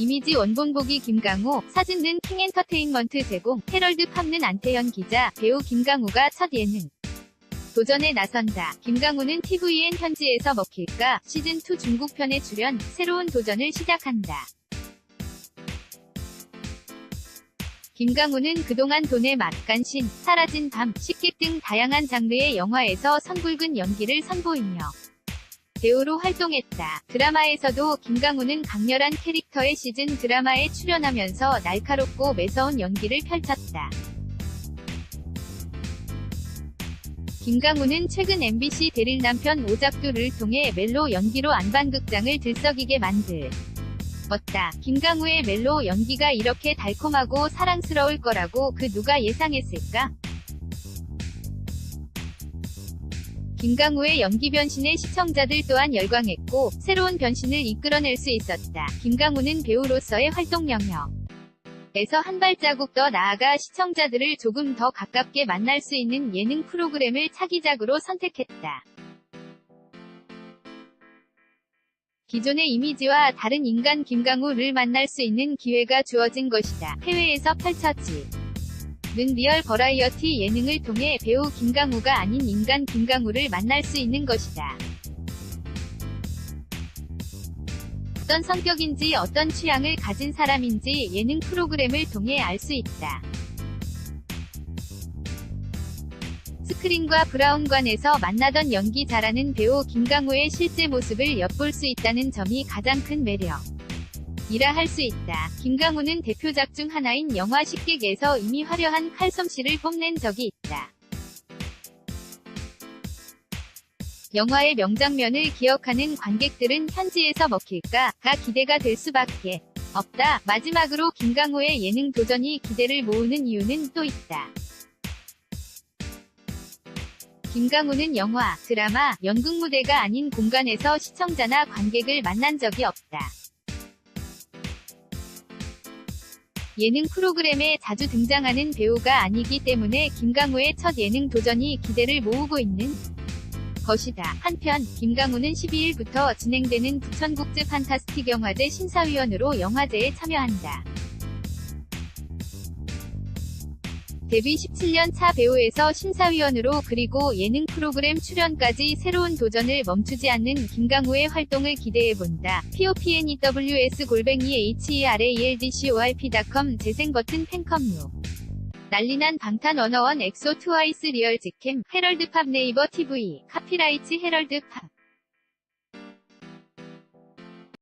이미지 원본 보기 김강호, 사진는 킹엔터테인먼트 제공, 헤럴드 팝는 안태현 기자, 배우 김강우가 첫 예능. 도전에 나선다. 김강우는 TVN 현지에서 먹힐까 시즌2 중국편에 출연, 새로운 도전을 시작한다. 김강우는 그동안 돈의 맛, 간신, 사라진 밤, 식객 등 다양한 장르의 영화에서 선굵은 연기를 선보이며 배우로 활동했다. 드라마에서도 김강우는 강렬한 캐릭터의 시즌 드라마에 출연하면서 날카롭고 매서운 연기를 펼쳤다. 김강우는 최근 MBC 대릴 남편 오작두를 통해 멜로 연기로 안반극장을 들썩이게 만들 었다. 김강우의 멜로 연기가 이렇게 달콤하고 사랑스러울 거라고 그 누가 예상했을까? 김강우의 연기 변신에 시청자들 또한 열광했고 새로운 변신을 이끌어낼 수 있었다. 김강우는 배우로서의 활동 영역 에서 한 발자국 더 나아가 시청자들을 조금 더 가깝게 만날 수 있는 예능 프로그램을 차기작으로 선택했다. 기존의 이미지와 다른 인간 김강우를 만날 수 있는 기회가 주어진 것이다. 해외에서 펼쳐지. 는 리얼 버라이어티 예능을 통해 배우 김강우가 아닌 인간 김강우를 만날 수 있는 것이다. 어떤 성격인지 어떤 취향을 가진 사람인지 예능 프로그램을 통해 알 수 있다. 스크린과 브라운관에서 만나던 연기 잘하는 배우 김강우의 실제 모습을 엿볼 수 있다는 점이 가장 큰 매력. 이라 할 수 있다. 김강우는 대표작 중 하나인 영화 식객에서 이미 화려한 칼솜씨를 뽐낸 적이 있다. 영화의 명장면을 기억하는 관객들은 현지에서 먹힐까가 기대가 될 수밖에 없다. 마지막으로 김강우의 예능 도전이 기대를 모으는 이유는 또 있다. 김강우는 영화, 드라마, 연극 무대가 아닌 공간에서 시청자나 관객을 만난 적이 없다. 예능 프로그램에 자주 등장하는 배우가 아니기 때문에 김강우의 첫 예능 도전이 기대를 모으고 있는 것이다. 한편 김강우는 12일부터 진행되는 부천국제 판타스틱 영화제 심사위원으로 영화제에 참여한다. 데뷔 17년 차 배우에서 심사위원으로 그리고 예능 프로그램 출연까지 새로운 도전을 멈추지 않는 김강우의 활동을 기대해본다. popnews 골뱅이 heraldcorp.com 재생 버튼 팬컴루 난리난 방탄 워너원 엑소 트와이스 리얼 직캠 헤럴드 팝 네이버 TV 카피라이츠 헤럴드 팝